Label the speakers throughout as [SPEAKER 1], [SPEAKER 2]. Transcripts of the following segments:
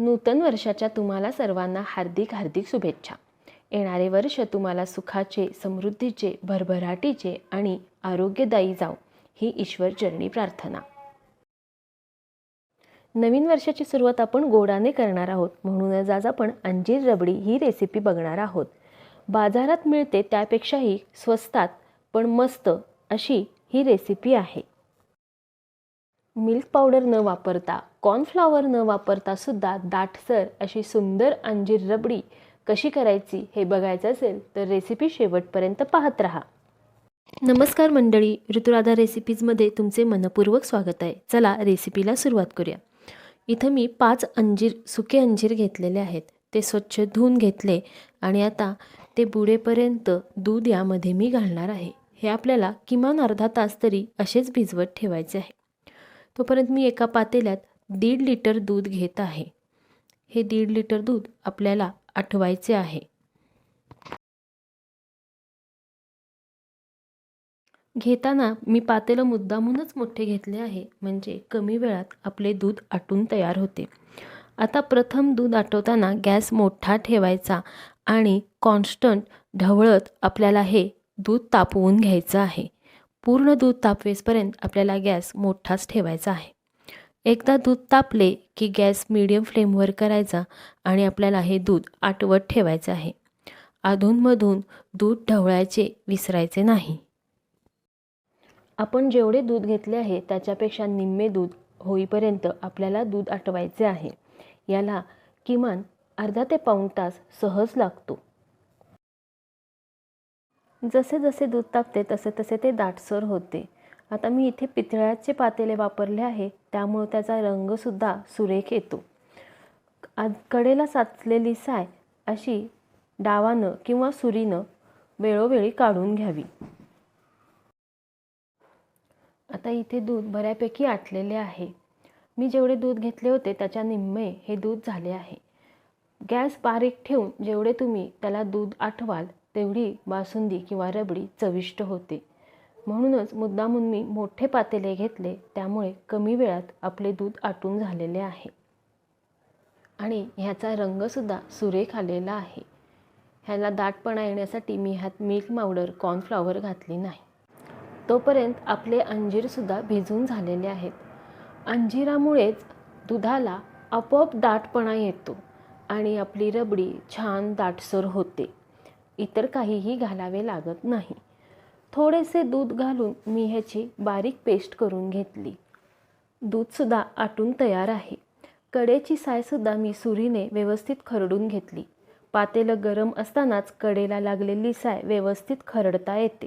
[SPEAKER 1] नूतन वर्षाच्या तुम्हाला सर्वांना हार्दिक हार्दिक शुभेच्छा. येणारे वर्ष तुम्हाला सुखाचे समृद्धीचे भरभराटीचे आणि आरोग्यदायी जाव ही ईश्वर चरणी प्रार्थना. नवीन वर्षाची सुरुवात आपण गोडाने करणार आहोत म्हणूनच आज आपण अंजीर रबडी ही रेसिपी बघणार आहोत. बाजारात मिळते त्यापेक्षाही स्वस्तात पण मस्त अशी ही रेसिपी आहे. मिल्क पावडर न वापरता कॉर्नफ्लॉवर न वापरता सुद्धा दाटसर अशी सुंदर अंजीर रबडी कशी करायची हे बघायचं असेल तर रेसिपी शेवटपर्यंत पाहत राहा. नमस्कार मंडळी ऋतुराधा रेसिपीजमध्ये तुमचे मनपूर्वक स्वागत आहे. चला रेसिपीला सुरुवात करूया. इथं मी पाच अंजीर सुके अंजीर घेतलेले आहेत. ते स्वच्छ धुवून घेतले आणि आता ते बुडेपर्यंत दूध यामध्ये मी घालणार आहे. हे आपल्याला किमान अर्धा तास तरी असेच भिजवत ठेवायचे आहे. तोपर्यंत मी एका पातेल्यात दीड लिटर दूध घेत आहे. हे दीड लिटर दूध आपल्याला आठवायचे आहे. घेताना मी पातेलं मुद्दामूनच मोठे घेतले आहे म्हणजे कमी वेळात आपले दूध आटून तयार होते. आता प्रथम दूध आटवताना गॅस मोठा ठेवायचा आणि कॉन्स्टंट ढवळत आपल्याला हे दूध तापवून घ्यायचं आहे. पूर्ण दूध तापवेसपर्यंत आपल्याला गॅस मोठाच ठेवायचा आहे. एकदा दूध तापले की गॅस मीडियम फ्लेमवर करायचा आणि आपल्याला हे दूध आटवत ठेवायचं आहे. अधूनमधून दूध ढवळायचे विसरायचे नाही. आपण जेवढे दूध घेतले आहे त्याच्यापेक्षा निम्मे दूध होईपर्यंत आपल्याला दूध आटवायचे आहे. याला किमान अर्धा ते पाऊण तास सहज लागतो. जसे जसे दूध तापते तसे तसे ते दाटसर होते. आता मी इथे पितळ्याचे पातेले वापरले आहे त्यामुळे त्याचा रंगसुद्धा सुरेख येतो. आज कडेला साचलेली साय अशी डावानं किंवा सुरीनं वेळोवेळी काढून घ्यावी. आता इथे दूध बऱ्यापैकी आटलेले आहे. मी जेवढे दूध घेतले होते त्याच्या निम्मे हे दूध झाले आहे. गॅस बारीक ठेवून जेवढे तुम्ही त्याला दूध आठवाल तेवढी बासुंदी किंवा रबडी चविष्ट होते. म्हणूनच मुद्दामून मी मोठे पातेले घेतले त्यामुळे कमी वेळात आपले दूध आटून झालेले आहे. आणि ह्याचा रंगसुद्धा सुरेख आलेला आहे. ह्याला दाटपणा येण्यासाठी मी ह्यात मिल्क पावडर कॉर्नफ्लॉवर घातली नाही. तोपर्यंत आपले अंजीरसुद्धा भिजून झालेले आहेत. अंजिरामुळेच दुधाला आपोआप दाटपणा येतो आणि आपली रबडी छान दाटसर होते. इतर काहीही घालावे लागत नाही. थोडेसे दूध घालून मी ह्याची बारीक पेस्ट करून घेतली. दूधसुद्धा आटून तयार आहे. कडेची सायसुद्धा मी सुरीने व्यवस्थित खरडून घेतली. पातेलं गरम असतानाच कडेला लागलेली साय व्यवस्थित खरडता येते.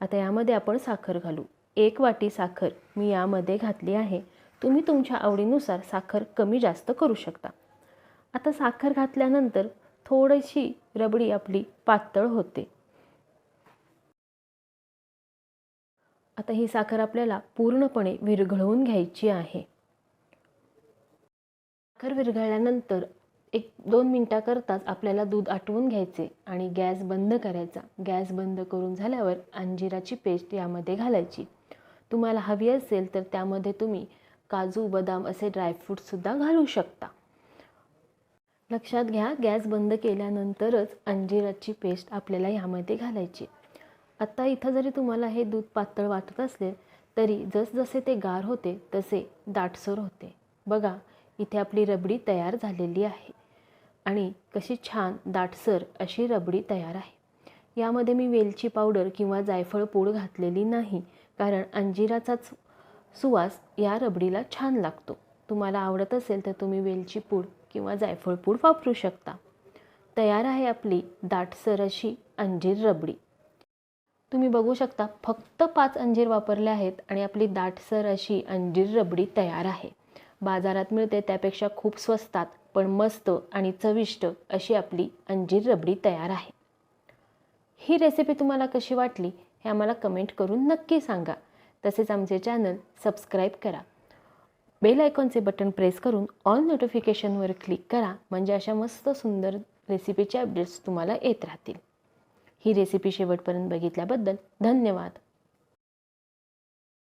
[SPEAKER 1] आता यामध्ये आपण साखर घालू. एक वाटी साखर मी यामध्ये घातली आहे. तुम्ही तुमच्या आवडीनुसार साखर कमी जास्त करू शकता. आता साखर घातल्यानंतर थोडीशी रबडी आपली पातळ होते. आता ही साखर आपल्याला पूर्णपणे विरघळवून घ्यायची आहे. साखर विरघळल्यानंतर एक दोन मिनटाकरताच आपल्याला दूध आटवून घ्यायचे आणि गॅस बंद करायचा. गॅस बंद करून झाल्यावर अंजिराची पेस्ट यामध्ये घालायची. तुम्हाला हवी असेल तर त्यामध्ये तुम्ही काजू बदाम असे ड्रायफ्रूटसुद्धा घालू शकता. लक्षात घ्या गॅस बंद केल्यानंतरच अंजिराची पेस्ट आपल्याला ह्यामध्ये घालायची. आत्ता इथं जरी तुम्हाला हे दूध पातळ वाटत असले तरी जसजसे ते गार होते तसे दाटसर होते. बघा इथे आपली रबडी तयार झालेली आहे. आणि कशी छान दाटसर अशी रबडी तयार आहे. यामध्ये मी वेलची पावडर किंवा जायफळ पूड घातलेली नाही कारण अंजिराचाच सुवास या रबडीला छान लागतो. तुम्हाला आवडत असेल तर तुम्ही वेलची पूड किंवा जायफळ पूड वापरू शकता. तयार आहे आपली दाटसर अशी अंजीर रबडी. तुम्ही बघू शकता फक्त पाच अंजीर वापरले आहेत आणि आपली दाटसर अशी अंजीर रबडी तयार आहे. बाजारात मिळते त्यापेक्षा खूप स्वस्तात पण मस्त आणि चविष्ट अशी आपली अंजीर रबडी तयार आहे. ही रेसिपी तुम्हाला कशी वाटली हे आम्हाला कमेंट करून नक्की सांगा. तसेच आमचे चॅनल सबस्क्राईब करा. बेल आयकॉनचे बटन प्रेस करून ऑल नोटिफिकेशनवर क्लिक करा म्हणजे अशा मस्त सुंदर रेसिपीचे अपडेट्स तुम्हाला येत राहतील. ही रेसिपी शेवटपर्यंत बघितल्याबद्दल धन्यवाद.